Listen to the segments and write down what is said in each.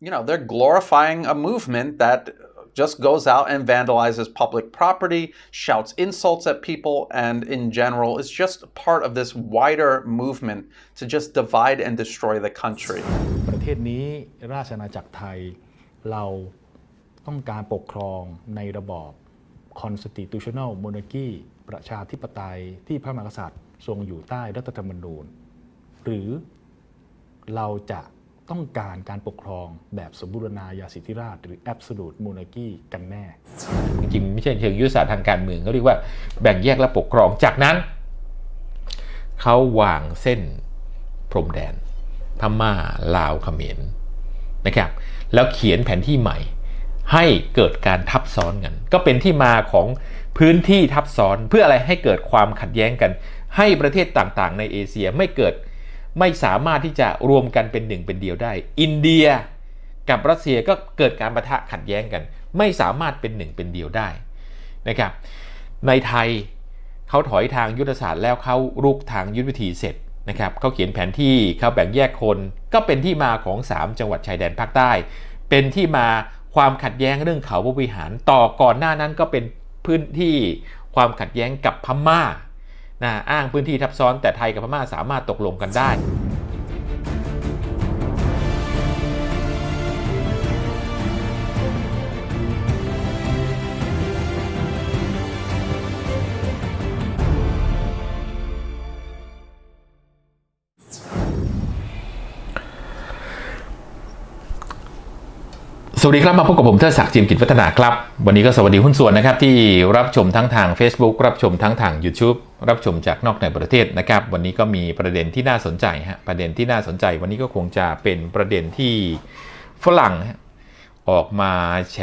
you know, they're glorifying a movement that just goes out and vandalizes public property, shouts insults at people, and in general is just part of this wider movement to just divide and destroy the country. ประเทศนี้ราชอาณาจักรไทย เราต้องการปกครองในระบอบ constitutional monarchy ประชาธิปไตยที่พระมหากษัตริย์ทรงอยู่ใต้รัฐธรรมนูญ หรือเราจะ ต้องการการปกครองแบบสมบูรณาญาสิทธิราชหรือ absolute monarchy กันแน่ จริงๆไม่ใช่เชิงยุทธศาสตร์ทางการเมืองเขาเรียกว่าแบ่งแยกและปกครองจากนั้น เขาวางเส้นพรมแดนพม่าลาวเขมรนะครับ แล้วเขียนแผนที่ใหม่ ให้เกิดการทับซ้อนกัน ก็เป็นที่มาของพื้นที่ทับซ้อนเพื่ออะไรให้เกิดความขัดแย้งกัน ให้ประเทศต่างๆ ในเอเชียไม่เกิด ไม่สามารถที่จะรวมกันเป็นหนึ่งเป็นเดียวได้ อินเดียกับรัสเซียก็เกิดการประทะขัดแย้งกัน ไม่สามารถเป็นหนึ่งเป็นเดียวได้นะครับในไทยเขาถอยทางยุทธศาสตร์แล้วเขารุกทางยุทธวิธีเสร็จนะครับเขาเขียนแผนที่เขาแบ่งแยกคนก็เป็นที่มาของ 3 จังหวัดชายแดนภาคใต้ เป็นที่มาความขัดแย้งเรื่องเขาพระวิหาร ต่อก่อนหน้านั้นก็เป็นพื้นที่ความขัดแย้งกับพม่า นะอ้างพื้นที่ทับซ้อนแต่ไทยกับพม่าสามารถตกลงกันได้ สวัสดีครับมาพบกับผมเทิดศักดิ์จิมกิจวัฒนาครับ วันนี้ก็สวัสดีหุ้นส่วนนะครับที่รับชมทั้งทาง Facebook รับชมทั้งทาง YouTube รับชมจากนอกในประเทศนะครับ วันนี้ก็มีประเด็นที่น่าสนใจฮะประเด็นที่น่าสนใจ วันนี้ก็คงจะเป็นประเด็นที่ฝรั่งออกมาแฉ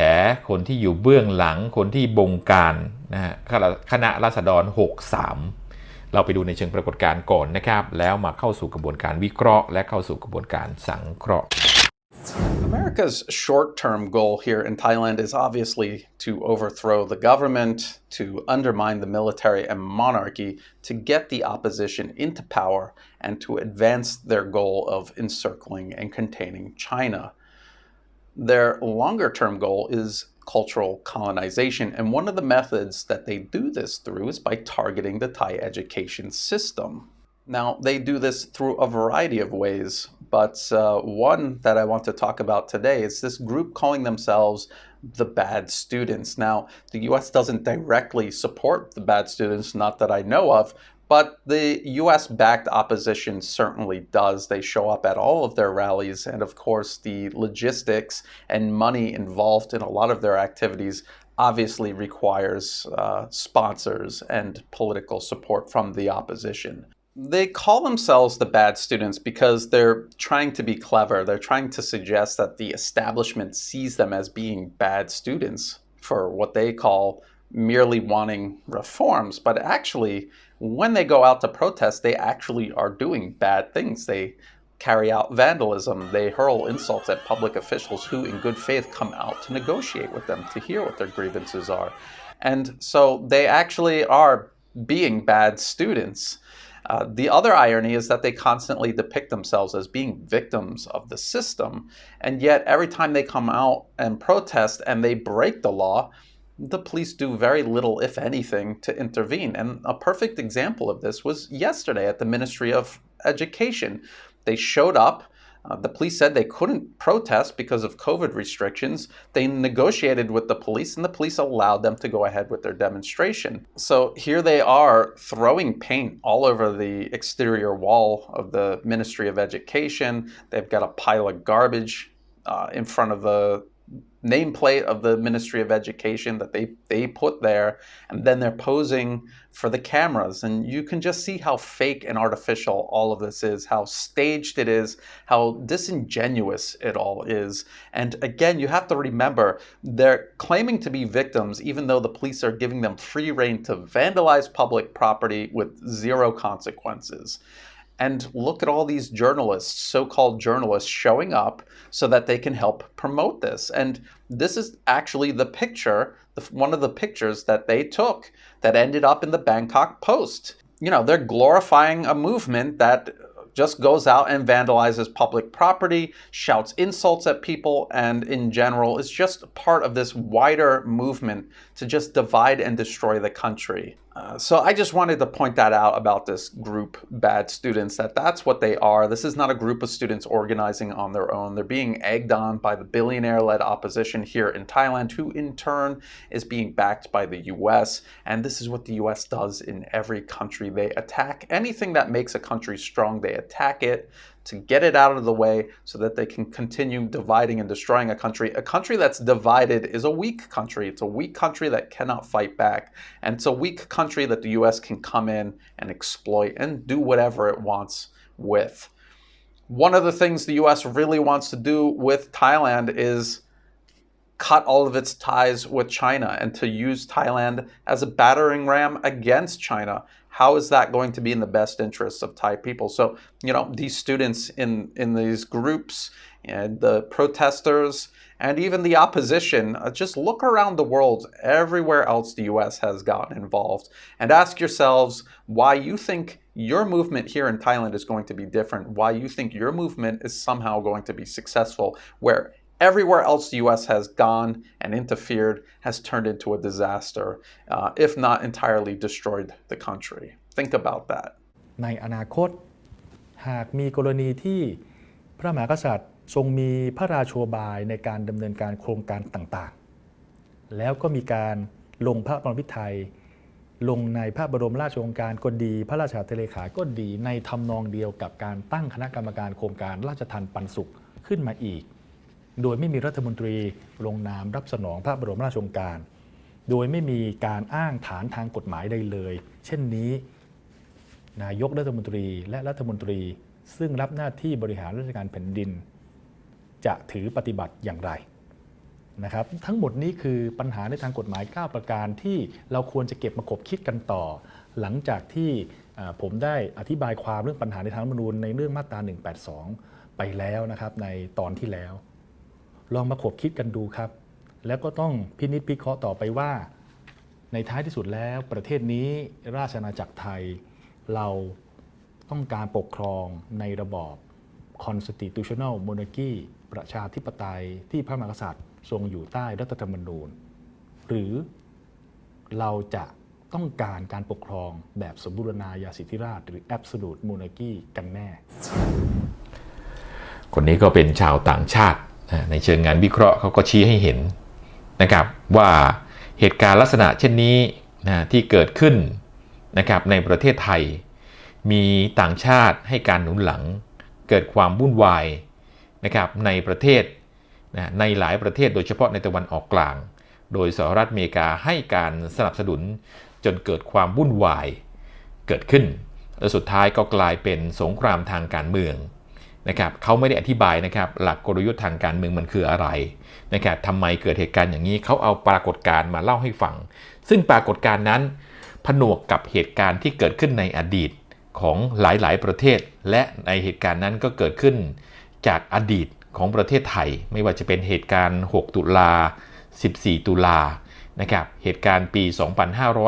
คนที่อยู่เบื้องหลังคนที่บงการนะฮะคณะราษฎร 63 เราไปดูในเชิงปรากฏการณ์ก่อนนะครับ แล้วมาเข้าสู่กระบวนการวิเคราะห์ และเข้าสู่กระบวนการสังเคราะห์ America's short term goal here in Thailand is obviously to overthrow the government, to undermine the military and monarchy, to get the opposition into power, and to advance their goal of encircling and containing China. Their longer term goal is cultural colonization, and one of the methods that they do this through is by targeting the Thai education system. Now, they do this through a variety of ways, but uh, one that I want to talk about today is this group calling themselves the bad students. Now, the US doesn't directly support the bad students, not that I know of, but the US backed opposition certainly does. They show up at all of their rallies, and of course, the logistics and money involved in a lot of their activities obviously requires uh, sponsors and political support from the opposition they call themselves the bad students because they're trying to be clever. They're trying to suggest that the establishment sees them as being bad students for what they call merely wanting reforms. But actually, when they go out to protest, they actually are doing bad things. They carry out vandalism, they hurl insults at public officials who, in good faith, come out to negotiate with them to hear what their grievances are. And so they actually are being bad students. Uh, the other irony is that they constantly depict themselves as being victims of the system, and yet every time they come out and protest and they break the law, the police do very little, if anything, to intervene. And a perfect example of this was yesterday at the Ministry of Education. They showed up. Uh, the police said they couldn't protest because of COVID restrictions. They negotiated with the police, and the police allowed them to go ahead with their demonstration. So here they are throwing paint all over the exterior wall of the Ministry of Education. They've got a pile of garbage uh, in front of the nameplate of the Ministry of Education that they, they put there, and then they're posing for the cameras. And you can just see how fake and artificial all of this is, how staged it is, how disingenuous it all is. And again, you have to remember they're claiming to be victims, even though the police are giving them free reign to vandalize public property with zero consequences. And look at all these journalists, so called journalists, showing up so that they can help promote this. And this is actually the picture, one of the pictures that they took that ended up in the Bangkok Post. You know, they're glorifying a movement that just goes out and vandalizes public property, shouts insults at people, and in general is just part of this wider movement to just divide and destroy the country. Uh, so I just wanted to point that out about this group, bad students, that that's what they are. This is not a group of students organizing on their own. They're being egged on by the billionaire-led opposition here in Thailand, who in turn is being backed by the US. And this is what the US does in every country. They attack anything that makes a country strong. They attack it to get it out of the way so that they can continue dividing and destroying a country. A country that's divided is a weak country. It's a weak country that cannot fight back. And it's a weak country that the US can come in and exploit and do whatever it wants with. One of the things the US really wants to do with Thailand is cut all of its ties with China and to use Thailand as a battering ram against China. How is that going to be in the best interests of Thai people? So, you know, these students in, in these groups and the protesters and even the opposition, uh, just look around the world, everywhere else the US has gotten involved, and ask yourselves why you think your movement here in Thailand is going to be different, why you think your movement is somehow going to be successful, where everywhere else the US has gone and interfered has turned into a disaster, uh, if not entirely destroyed the country. Think about that. ในอนาคต หากมีกรณีที่พระมหากษัตริย์ทรงมีพระราโชบายในการดำเนินการโครงการต่างๆ แล้วก็มีการลงพระบรมพิไทยลงในพระบรมราชโองการก็ดี พระราชาธิเลขาก็ดีในทำนองเดียวกับการตั้งคณะกรรมการโครงการราชทันปันสุขขึ้นมาอีก โดยไม่มีรัฐมนตรีลงนามรับสนองพระบรมราชโองการ โดยไม่มีการอ้างฐานทางกฎหมายใดเลย เช่นนี้ นายกรัฐมนตรีและรัฐมนตรีซึ่งรับหน้าที่บริหารราชการแผ่นดิน จะถือปฏิบัติอย่างไรนะครับทั้งหมดนี้คือปัญหาในทางกฎหมาย 9 ประการที่เราควรจะเก็บมาคบคิดกันต่อ หลังจากที่ผมได้อธิบายความเรื่องปัญหาในทางรัฐธรรมนูญในเรื่องมาตรา 182 ไปแล้วนะครับในตอนที่แล้ว ลองมาขบคิดกันดูครับ แล้วก็ต้องพินิจพิเคราะห์ต่อไปว่า ในท้ายที่สุดแล้วประเทศนี้ราชอาณาจักรไทย เราต้องการปกครองในระบอบ constitutional monarchy ประชาธิปไตยที่พระมหากษัตริย์ทรงอยู่ใต้รัฐธรรมนูญ หรือเราจะต้องการการปกครองแบบสมบูรณาญาสิทธิราชหรือ absolute monarchy กันแน่ คนนี้ก็เป็นชาวต่างชาติ นะในเชิงงานวิเคราะห์เขาก็ชี้ให้เห็นนะครับว่าเหตุการณ์ลักษณะเช่นนี้นะที่เกิดขึ้นนะครับในประเทศไทย มีต่างชาติให้การหนุนหลัง เกิดความวุ่นวายนะครับในประเทศนะในหลายประเทศโดยเฉพาะในตะวันออกกลาง โดยสหรัฐอเมริกาให้การสนับสนุนจนเกิดความวุ่นวายเกิดขึ้น และสุดท้ายก็กลายเป็นสงครามทางการเมือง นะครับเขาไม่ได้อธิบายนะครับหลักกลยุทธ์ทางการเมืองมันคืออะไรนะครับทำไมเกิดเหตุการณ์อย่างนี้เขาเอาปรากฏการณ์มาเล่าให้ฟัง ซึ่งปรากฏการณ์นั้น ผนวกกับเหตุการณ์ที่เกิดขึ้นในอดีตของหลายๆ ประเทศ และในเหตุการณ์นั้นก็เกิดขึ้นจากอดีตของประเทศไทย ไม่ว่าจะเป็นเหตุการณ์ 6 ตุลา 14 ตุลานะครับเหตุการณ์ปี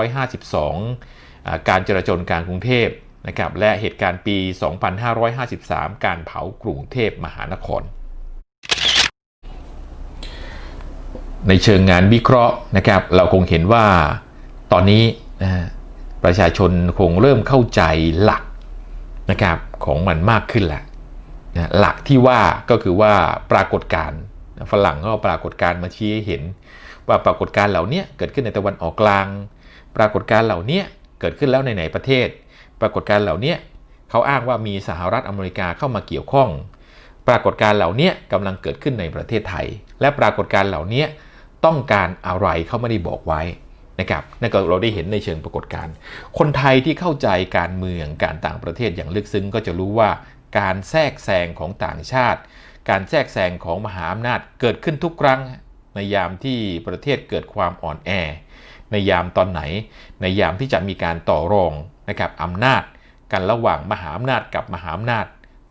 2552 การจราจรกลางกรุงเทพ นะครับและเหตุการณ์ปี 2553 การเผากรุงเทพมหานคร ในเชิงงานวิเคราะห์นะครับเราคงเห็นว่าตอนนี้นะประชาชนคงเริ่มเข้าใจหลักนะครับของมันมากขึ้นแหละนะหลักที่ว่าก็คือว่าปรากฏการณ์ฝรั่งก็เอาปรากฏการณ์มาชี้ให้เห็น ว่าปรากฏการณ์เหล่านี้เกิดขึ้นในตะวันออกกลาง ปรากฏการณ์เหล่านี้เกิดขึ้นแล้วในไหนประเทศ ปรากฏการเหล่านี้เขาอ้างว่ามีสหรัฐอเมริกาเข้ามาเกี่ยวข้อง ปรากฏการเหล่านี้กำลังเกิดขึ้นในประเทศไทย และปรากฏการเหล่านี้ต้องการอะไรเขาไม่ได้บอกไว้นะครับนั่นก็เราได้เห็นในเชิงปรากฏการณ์คนไทยที่เข้าใจการเมืองการต่างประเทศอย่างลึกซึ้งก็จะรู้ว่าการแทรกแซงของต่างชาติ การแทรกแซงของมหาอำนาจเกิดขึ้นทุกครั้ง ในยามที่ประเทศเกิดความอ่อนแอ ในยามตอนไหน ในยามที่จะมีการต่อรอง นะครับอำนาจกันระหว่างมหาอำนาจกับมหาอำนาจ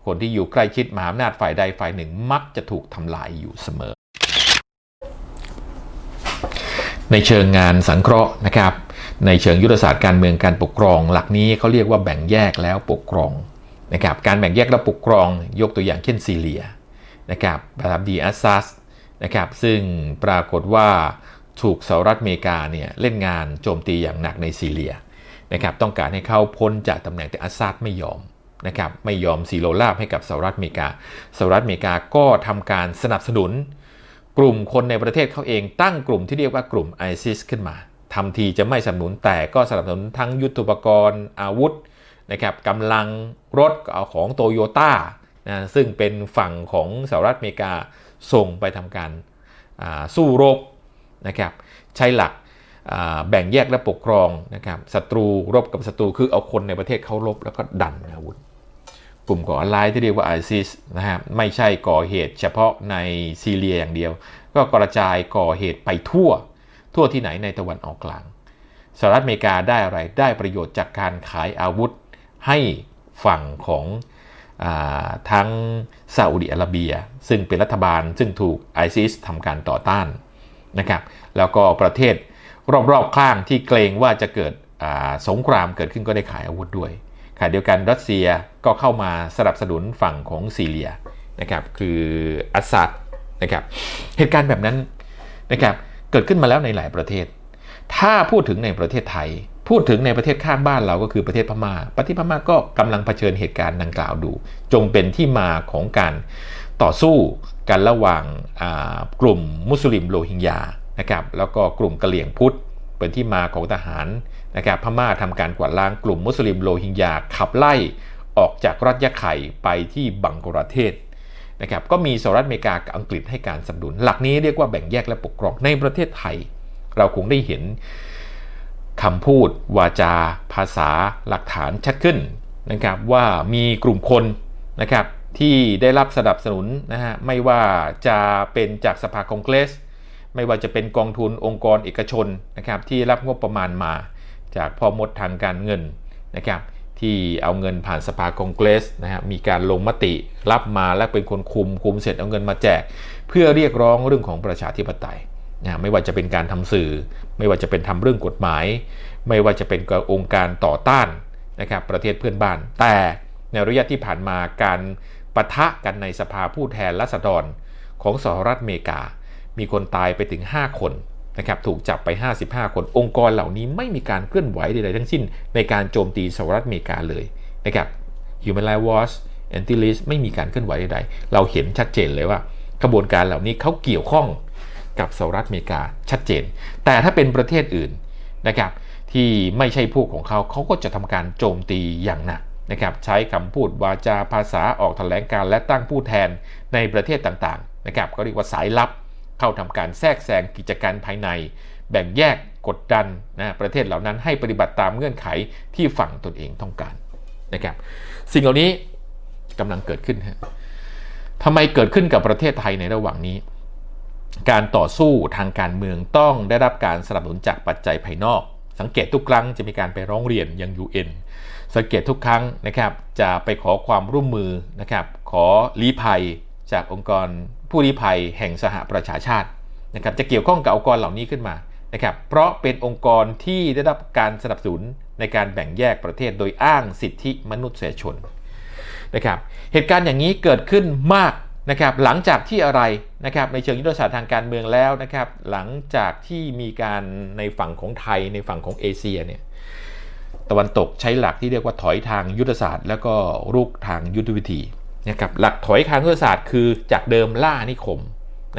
คนที่อยู่ใกล้ชิดมหาอำนาจฝ่ายใดฝ่ายหนึ่งมักจะถูกทำลายอยู่เสมอ ในเชิงงานสังเคราะห์นะครับ ในเชิงยุทธศาสตร์การเมืองการปกครอง หลักนี้เขาเรียกว่าแบ่งแยกแล้วปกครองนะครับการแบ่งแยกระปกครองยกตัวอย่างเช่นซีเรียนะครับประทับดีอัสซัสนะครับซึ่งปรากฏว่าถูกสหรัฐอเมริกาเนี่ยเล่นงานโจมตีอย่างหนักในซีเรีย นะครับต้องการให้เขาพ้นจากตำแหน่งแต่อัสซัดไม่ยอมนะครับไม่ยอมสีโรราบให้กับสหรัฐอเมริกาสหรัฐอเมริกาก็ทำการสนับสนุน กลุ่มคนในประเทศเขาเองตั้งกลุ่มที่เรียกว่ากลุ่มไอซิสขึ้นมาทำทีจะไม่สนับสนุนแต่ก็สนับสนุนทั้งยุทธปกรณ์อาวุธนะครับกำลังรถเอาของโตโยต้านะซึ่งเป็นฝั่งของสหรัฐอเมริกาส่งไปทำการสู้รบนะครับใช้หลัก แบ่งแยกและปกครองนะครับศัตรูรบกับศัตรูคือเอาคนในประเทศเขารบแล้วก็ดันอาวุธ กลุ่มก่อการร้ายที่เรียกว่าไอซิสนะฮะไม่ใช่ก่อเหตุเฉพาะในซีเรียอย่างเดียว ก็กระจายก่อเหตุไปทั่ว ทั่วที่ไหนในตะวันออกกลางสหรัฐอเมริกาได้อะไรได้ประโยชน์จากการขายอาวุธให้ฝั่งของอทั้งซาอุดิอาระเบีย ซึ่งเป็นรัฐบาลซึ่งถูกไอซิสทำการต่อต้านนะครับแล้วก็ประเทศ รอบๆข้างที่เกรงว่าจะเกิดสงครามเกิดขึ้นก็ได้ขายอาวุธด้วยขณะเดียวกันรัสเซียก็เข้ามาสนับสนุนฝั่งของซีเรียนะครับคืออัสซัดนะครับเหตุการณ์แบบนั้นนะครับเกิดขึ้นมาแล้วในหลายประเทศ ถ้าพูดถึงในประเทศไทย พูดถึงในประเทศข้างบ้านเราก็คือประเทศพมา่า ประเทศพม่าก็กำลังเผชิญเหตุการณ์ดังกล่าวดู จงเป็นที่มาของการต่อสู้กันระหว่างกลุ่มมุสลิมโรฮิงญา นะครับแล้วก็กลุ่มกะเหลี่ยงพุทธเป็นที่มาของทหารนะครับพม่าทำการกวาดล้างกลุ่มมุสลิมโรฮิงญาขับไล่ออกจากรัฐยะไข่ไปที่บังกลาเทศนะครับก็มีสหรัฐอเมริกากับอังกฤษให้การสนับสนุน หลักนี้เรียกว่าแบ่งแยกและปกครองในประเทศไทย เราคงได้เห็นคำพูด วาจา ภาษาหลักฐานชัดขึ้นนะครับว่ามีกลุ่มคนนะครับที่ได้รับสนับสนุนนะฮะไม่ว่าจะเป็นจากสภาคองเกรส ไม่ว่าจะเป็นกองทุนองค์กรเอกชนนะครับที่รับงบประมาณมาจากพ่อมดทางการเงินนะครับที่เอาเงินผ่านสภาคองเกรสนะฮะมีการลงมติรับมาและเป็นคนคุมคุมเสร็จเอาเงินมาแจก เพื่อเรียกร้องเรื่องของประชาธิปไตยนะไม่ว่าจะเป็นการทำสื่อ ไม่ว่าจะเป็นทำเรื่องกฎหมาย ไม่ว่าจะเป็นองค์การต่อต้านนะครับประเทศเพื่อนบ้าน แต่ในระยะที่ผ่านมาการปะทะกันในสภาผู้แทนรัษฎรของสหรัฐอเมริกา มีคนตายไปถึง 5 คนนะครับถูกจับไป 55 คน องค์กรเหล่านี้ไม่มีการเคลื่อนไหวใดๆทั้งสิ้น ในการโจมตีสหรัฐอเมริกาเลยนะครับ Human Rights Watch Anti l i s ไม่มีการเคลื่อนไหวใดๆ เราเห็นชัดเจนเลยว่ากระบวนการเหล่านี้เขาเกี่ยวข้องกับสหรัฐอเมริกาชัดเจน แต่ถ้าเป็นประเทศอื่นนะครับที่ไม่ใช่พวกของเขาเขาก็จะทำการโจมตีอย่างหนักนะครับใช้คำพูดวาจาภาษาออกแถลงการและตั้งผู้แทนในประเทศต่างๆนะครับก็เรียกว่าสายลับ เข้าทำการแทรกแซงกิจการภายใน แบ่งแยกกดดันนะประเทศเหล่านั้นให้ปฏิบัติตามเงื่อนไขที่ฝั่งตนเองต้องการนะครับ สิ่งเหล่านี้กำลังเกิดขึ้นฮะทำไมเกิดขึ้นกับประเทศไทยในระหว่างนี้ การต่อสู้ทางการเมืองต้องได้รับการสนับสนุนจากปัจจัยภายนอก สังเกตทุกครั้งจะมีการไปร้องเรียนยัง UN สังเกตทุกครั้งนะครับจะไปขอความร่วมมือนะครับขอลี้ภัยจากองค์กร ผู้ลี้ภัยแห่งสหประชาชาตินะครับจะเกี่ยวข้องกับองค์กรเหล่านี้ขึ้นมานะครับเพราะเป็นองค์กรที่ได้รับการสนับสนุนในการแบ่งแยกประเทศโดยอ้างสิทธิมนุษยชนนะครับเหตุการณ์อย่างนี้เกิดขึ้นมากนะครับหลังจากที่อะไรนะครับในเชิงยุทธศาสตร์ทางการเมืองแล้วนะครับหลังจากที่มีการในฝั่งของไทยในฝั่งของเอเชียเนี่ยตะวันตกใช้หลักที่เรียกว่าถอยทางยุทธศาสตร์ แล้วก็รุกทางยุทธวิธี นะครับหลักถอยทางยุทธศาสตร์คือจากเดิมล่านิคม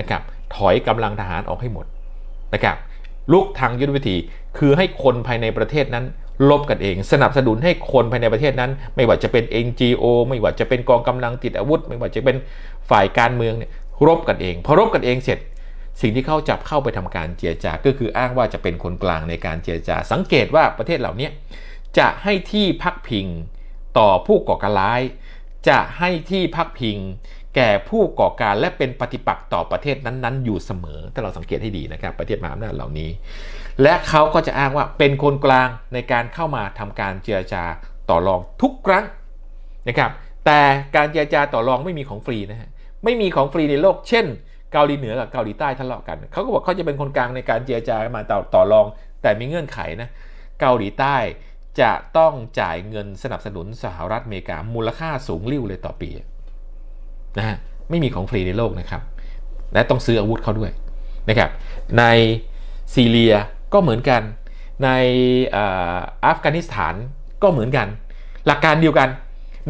นะครับถอยกำลังทหารออกให้หมดนะครับลุกทางยุทธวิธีคือให้คนภายในประเทศนั้นลบกันเอง สนับสนุนให้คนภายในประเทศนั้น ไม่ว่าจะเป็น NGO ไม่ว่าจะเป็นกองกำลังติดอาวุธ ไม่ว่าจะเป็นฝ่ายการเมืองเนี่ยรบกันเองพอรบกันเองเสร็จ สิ่งที่เขาจับเข้าไปทำการเจรจาก็คืออ้างว่าจะเป็นคนกลางในการเจรจา สังเกตว่าประเทศเหล่านี้จะให้ที่พักพิงต่อผู้ก่อการร้าย จะให้ที่พักพิง แก่ผู้ก่อการและเป็นปฏิปักษ์ต่อประเทศนั้นๆ อยู่เสมอ ถ้าเราสังเกตให้ดีนะครับ ประเทศมหาอำนาจเหล่านี้ และเขาก็จะอ้างว่าเป็นคนกลางในการเข้ามาทำการเจรจาต่อรองทุกครั้งนะครับแต่การเจรจาต่อรองไม่มีของฟรีนะฮะไม่มีของฟรีในโลก เช่น เกาหลีเหนือกับเกาหลีใต้ทะเลาะกัน เขาก็บอกเขาจะเป็นคนกลางในการเจรจามาต่อต่อรอง แต่มีเงื่อนไขนะเกาหลีใต้ จะต้องจ่ายเงินสนับสนุนสหรัฐอเมริกามูลค่าสูงริ่วเลยต่อปีนะฮะไม่มีของฟรีในโลกนะครับ และต้องซื้ออาวุธเขาด้วยนะครับในซีเรียก็เหมือนกัน ในอัฟกานิสถานก็เหมือนกัน หลักการเดียวกัน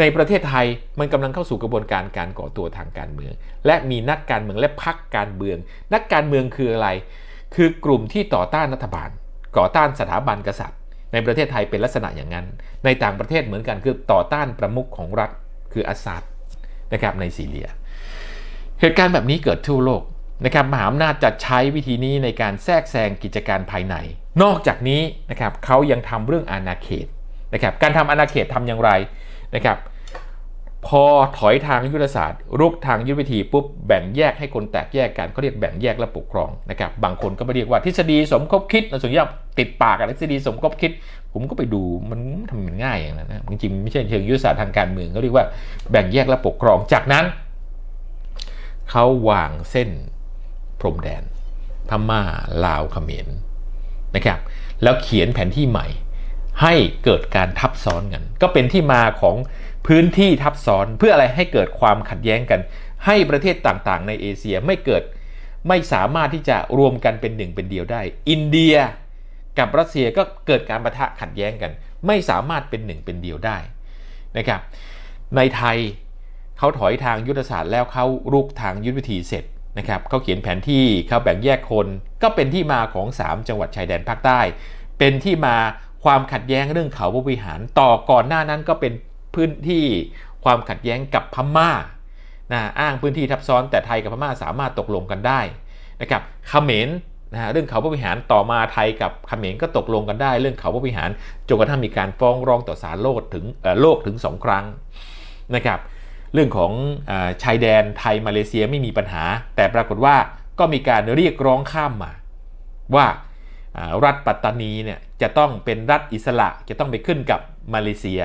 ในประเทศไทยมันกำลังเข้าสู่กระบวนการการก่อตัวทางการเมือง และมีนักการเมืองและพรรคการเมือง นักการเมืองคืออะไร คือกลุ่มที่ต่อต้านรัฐบาล ก่อต้านสถาบันกษัตริย์ ในประเทศไทยเป็นลักษณะอย่างนั้น ในต่างประเทศเหมือนกันคือต่อต้านประมุขของรัฐคืออัสซัดนะครับในซีเรีย เหตุการณ์แบบนี้เกิดทั่วโลกนะครับมหาอำนาจจะใช้วิธีนี้ในการแทรกแซงกิจการภายใน นอกจากนี้นะครับเขายังทำเรื่องอาณาเขตนะครับการทำอาณาเขตทำอย่างไรนะครับ พอถอยทางยุทธศาสตร์รุกทางยุทธวิธีปุ๊บแบ่งแยกให้คนแตกแยกกันเขาเรียกแบ่งแยกและปกครองนะครับบางคนก็ไปเรียกว่าทฤษฎีสมคบคิดนะส่วนใหญ่ติดปากกับทฤษฎีสมคบคิด ผมก็ไปดูมันทำมันง่ายอย่างนั้นนะจริงๆไม่ใช่เชิงยุทธศาสตร์ทางการเมืองเขาเรียกว่าแบ่งแยกและปกครองจากนั้นเขาวางเส้นพรมแดนพม่าลาวเขมรนะครับแล้วเขียนแผนที่ใหม่ให้เกิดการทับซ้อนกัน ก็เป็นที่มาของ พื้นที่ทับซ้อนเพื่ออะไรให้เกิดความขัดแย้งกัน ให้ประเทศต่างๆ ในเอเชียไม่เกิดไม่สามารถที่จะรวมกันเป็นหนึ่งเป็นเดียวได้ อินเดียกับรัสเซียก็เกิดการประทะขัดแย้งกัน ไม่สามารถเป็นหนึ่งเป็นเดียวได้นะครับในไทยเขาถอยทางยุทธศาสตร์แล้วเขารุกทางยุทธวิธีเสร็จนะครับเขาเขียนแผนที่เขาแบ่งแยกคนก็เป็นที่มาของ 3 จังหวัดชายแดนภาคใต้ เป็นที่มาความขัดแย้งเรื่องเขาพระวิหารต่อก่อนหน้านั้นก็เป็น พื้นที่ความขัดแย้งกับพม่านะอ้างพื้นที่ทับซ้อนแต่ไทยกับพม่าสามารถตกลงกันได้นะครับเขมรนะฮะเรื่องเขาพระวิหารต่อมาไทยกับเขมรก็ตกลงกันได้ เรื่องเขาพระวิหารจนกระทั่งมีการฟ้องร้องต่อศาลโลกถึงโลกถึงสองครั้งนะครับเรื่องของอชายแดนไทยมาเลเซียไม่มีปัญหา แต่ปรากฏว่าก็มีการเรียกร้องข้ามมา ว่ารัฐปัตตานีเนี่ยจะต้องเป็นรัฐอิสระจะต้องไปขึ้นกับมาเลเซีย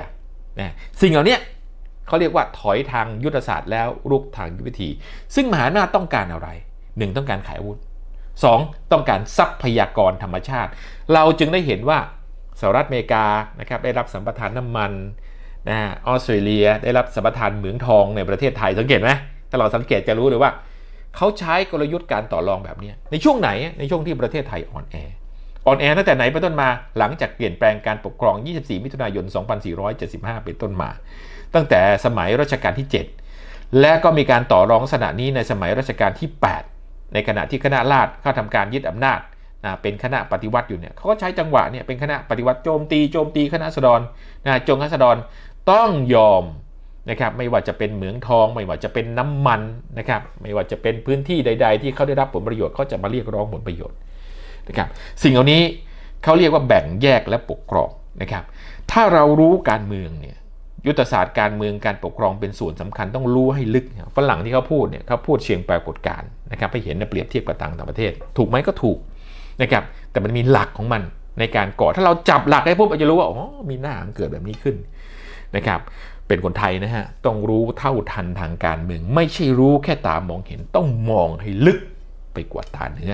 นะสิ่งเหล่านี้เขาเรียกว่าถอยทางยุทธศาสตร์แล้วรุกทางยุทธวิธี ซึ่งมหาอำนาจต้องการอะไร 1. ต้องการขายอาวุธ 2. ต้องการทรัพยากรธรรมชาติ เราจึงได้เห็นว่าสหรัฐอเมริกานะครับได้รับสัมปทานน้ำมันนะออสเตรเลียได้รับสัมปทานเหมืองทองในประเทศไทยสังเกตไหมถ้าเราสังเกตจะรู้เลยว่า เขาใช้กลยุทธ์การต่อรองแบบนี้ในช่วงไหนในช่วงที่ประเทศไทยอ่อนแอ อ่อนแอตั้งแต่ไหนเป็นต้นมา หลังจากเปลี่ยนแปลงการปกครอง 24 มิถุนายน 2475 เป็นต้นมา ตั้งแต่สมัยรัชกาลที่ 7 และก็มีการต่อรองลักษณะนี้ในสมัยรัชกาลที่ 8 ในขณะที่คณะราษฎรเข้าทำการยึดอำนาจเป็นคณะปฏิวัติอยู่เนี่ยเขาก็ใช้จังหวะเนี่ยเป็นคณะปฏิวัติโจมตีโจมตีคณะสดรนะจงคณะสดรต้องยอมนะครับไม่ว่าจะเป็นเหมืองทอง ไม่ว่าจะเป็นน้ำมันนะครับไม่ว่าจะเป็นพื้นที่ใด ๆ ที่เขาได้รับผลประโยชน์เขาจะมาเรียกร้องผลประโยชน์ นะครับสิ่งเหล่านี้เขาเรียกว่าแบ่งแยกและปกครองนะครับ ถ้าเรารู้การเมืองเนี่ยยุทธศาสตร์การเมืองการปกครองเป็นส่วนสำคัญต้องรู้ให้ลึกฝรั่งที่เขาพูดเนี่ยเขาพูดเชิงปรากฏการณ์นะครับให้เห็นและเปรียบเทียบกับต่างต่างประเทศ ถูกไหมก็ถูกนะครับแต่มันมีหลักของมันในการก่อถ้าเราจับหลักได้ปุ๊บเราจะรู้ว่าอ๋อมีหน้ามันเกิดแบบนี้ขึ้นนะครับเป็นคนไทยนะฮะต้องรู้เท่าทันทางการเมือง ไม่ใช่รู้แค่ตามองเห็นต้องมองให้ลึกไปกว่าตาเนื้อ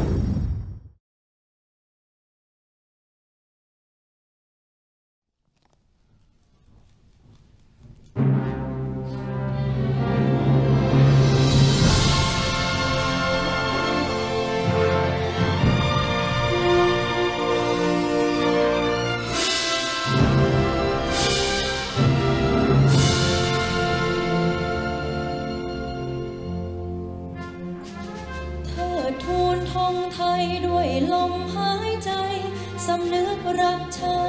ด้วยลมหายใจ สำนึกรักเธอ